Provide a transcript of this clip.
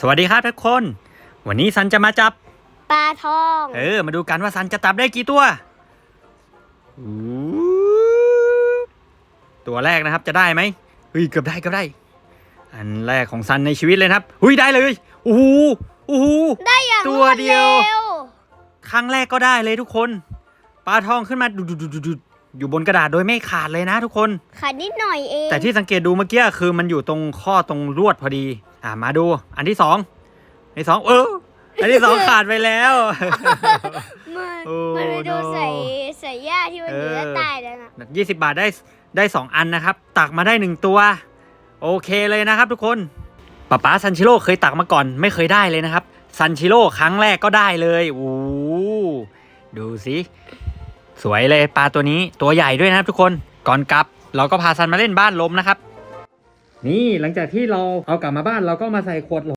สวัสดีครับทุกคน วันนี้ซันจะมาจับ ปลาทอง เออ มาดูกันว่าซันจะจับได้กี่ตัวอู้ตัวแรกนะครับจะได้ไหมเฮ้ยเกือบได้เกือบได้ อันแรกของซันในชีวิตเลยนะครับหุยได้เลยโอ้โหโอ้โหได้อย่างตัวเดียวรร็ครั้งแรกก็ได้เลยทุกคน ปลาทองขึ้นมาดุดๆๆๆอยู่บนกระดาษโดยไม่ขาดเลยนะทุกคน ขาดนิดหน่อยเอง แต่ที่สังเกตดูเมื่อกี้คือมันอยู่ตรงข้อตรงลวดพอดี อ่ามาดูอันที่สองอันที่สองเอออันที่สองขาดไปแล้ว มันโอ้มันไปดู no ใส่ใส่หญ้าที่มันอยู่เออ ด้านใต้แล้วนะยี่สิบาทได้ได้สองอันนะครับ ตักมาได้หนึ่งตัว โอเคเลยนะครับทุกคนป๊าป๊าซันชิโร่เคยตักมาก่อน ไม่เคยได้เลยนะครับซันชิโร่ครั้งแรกก็ได้เลยโอ้ดูสิสวยเลยปลาตัวนี้ตัวใหญ่ด้วยนะครับทุกคนก่อนกลับ เราก็พาซันมาเล่นบ้านลมนะครับ นี่หลังจากที่เราเอากลับมาบ้านเราก็มาใส่ขวด